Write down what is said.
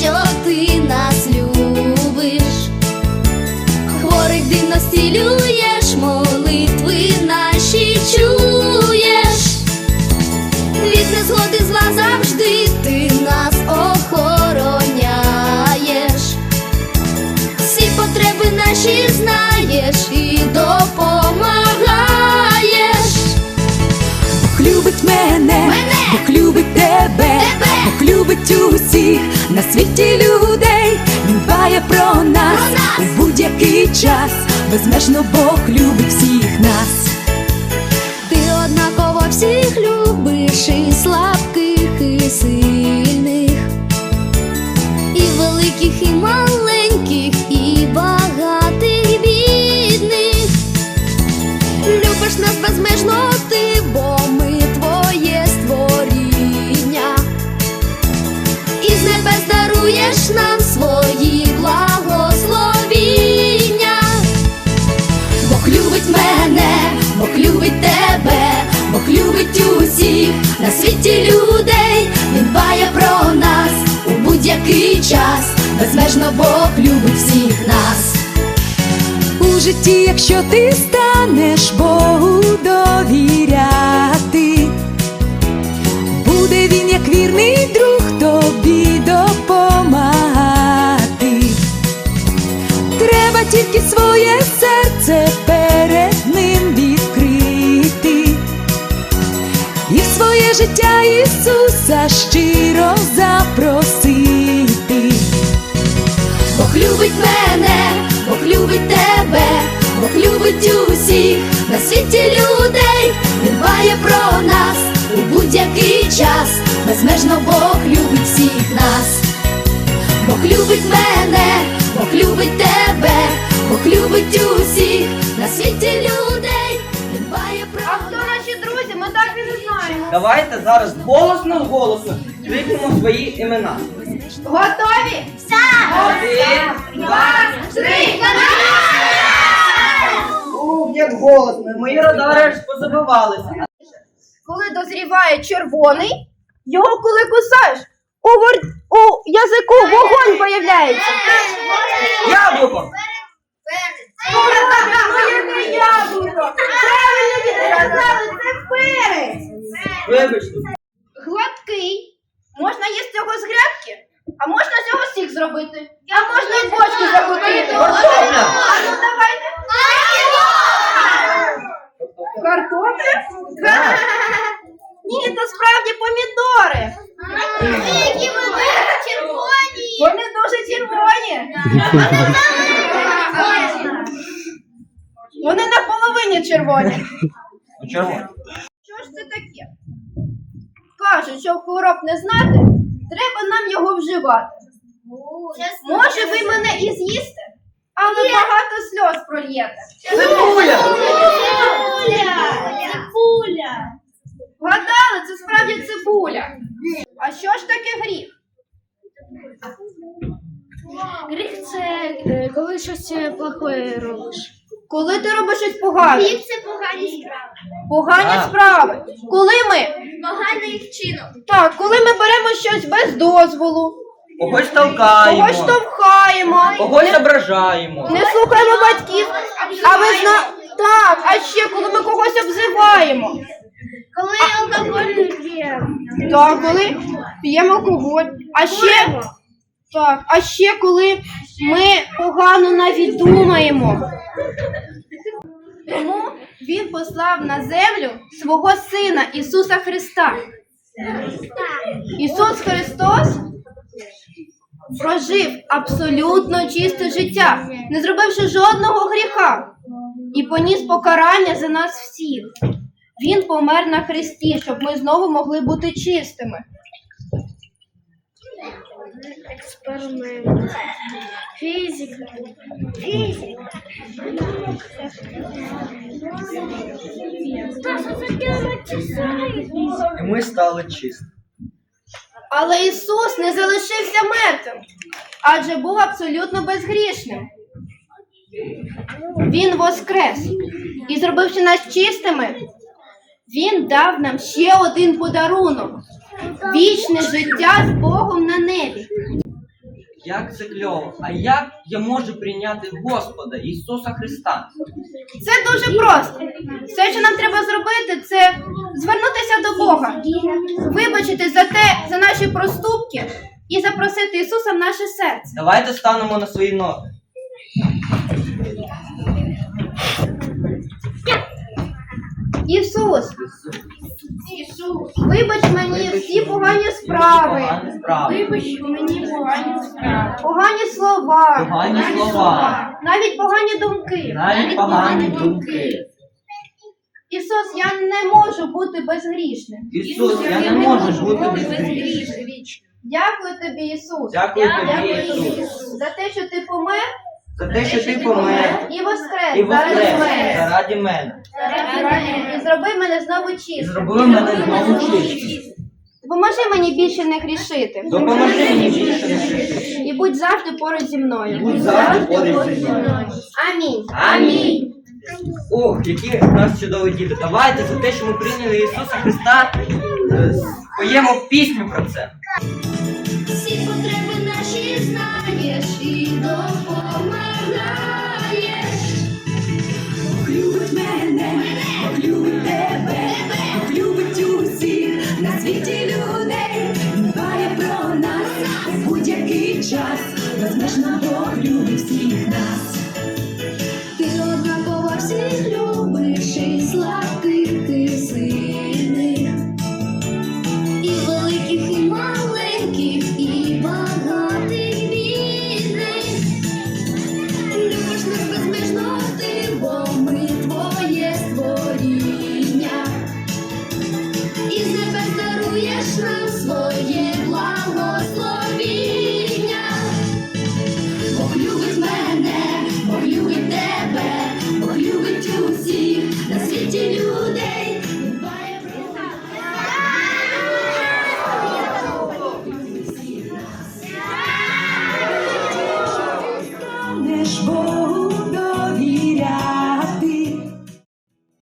就。На світі людей. Він дбає про нас у будь-який час. Безмежно Бог любить всіх нас. Ти однаково всіх любиш і слабких, і сильних, і великих, і маленьких, на світі людей. Він дбає про нас у будь-який час. Безмежно Бог любить всіх нас. У житті, якщо ти станеш Богу довіряти, життя Ісуса щиро запросити. Бог любить мене, Бог любить тебе, Бог любить усіх на світі людей. Він дбає про нас у будь-який час. Безмежно Бог любить всіх нас. Бог любить мене, Бог любить тебе, Бог любить усіх на світі людей. Давайте зараз голосно голосно крикнемо свої імена. Готові? Один, Два, три, Ух, як голосно. Мої радари аж позабивалися. Коли дозріває червоний, його коли кусаєш, у, вор... у язику вогонь появляється. Яблуко! Це не яблуко. Правильно діти сказали, це перець. Вибачте. Гладкий. Можна їсти його з грядки, а можна з його сік зробити. А можна і бочки закрутити. Картопля. Ну давайте. Картопля? Ні, це справді помідори. Які вони червоні! Вони дуже червоні. Вони наполовині червоні. Ну чого? Що ж це таке? Кажуть, щоб хвороб не знати, треба нам його вживати. Може, ви мене і з'їсте, але багато сльоз прольєте. Цибуля! Пуля! Вгадали, це справді цибуля. А що ж таке гріх? Гріх це е, коли щось е, плохое робиш. Коли ти робиш щось погане, це погані справи. погані справи. Коли ми Поганий вчинок. так, коли ми беремо щось без дозволу, Когось толкаємо. когось штовхаємо, Когось ображаємо. не слухаємо батьків, а ви зна... Так, а ще коли ми когось обзиваємо. Коли алкоголь не п'ємо. Так, коли п'ємо алкоголь. А ще так, а ще коли ми погано навіть думаємо. Тому він послав на землю свого сина Ісуса Христа. Ісус Христос прожив абсолютно чисте життя, не зробивши жодного гріха, і поніс покарання за нас всіх. Він помер на хресті, щоб ми знову могли бути чистими. Експеримент. Фізика. Фізика. І ми стали чисті. Але Ісус не залишився мертвим, адже був абсолютно безгрішним. Він воскрес і, зробивши нас чистими, Він дав нам ще один подарунок вічне життя з Богом на. Як це кльово. А як я можу прийняти Господа Ісуса Христа? Це дуже просто. Все, що нам треба зробити, це звернутися до Бога, вибачити за те, за наші проступки і запросити Ісуса в наше серце. Давайте станемо на свої ноги. Ісус, Ісус, Вибач мені всі погані справи, вибач мені погані справи. погані слова, погані слова, навіть погані думки. навіть погані думки. Ісус, я не можу бути безгрішним. Ісус, я не можу бути безгрішним. Дякую тобі, Ісус. Дякую тобі, Ісус, за те, що ти помер за те, що ти помер і воскрес і воскрес заради мене. І зроби мене знову І чистим. зробив мене знову чистим. Допоможи мені більше не грішити. Допоможи мені більше не грішити. І будь завжди поруч зі мною. Будь завжди поруч зі мною. Амінь. Амінь. Ох, які в нас чудові діти. Давайте за те, що ми прийняли Ісуса Христа, е, споємо пісню про це.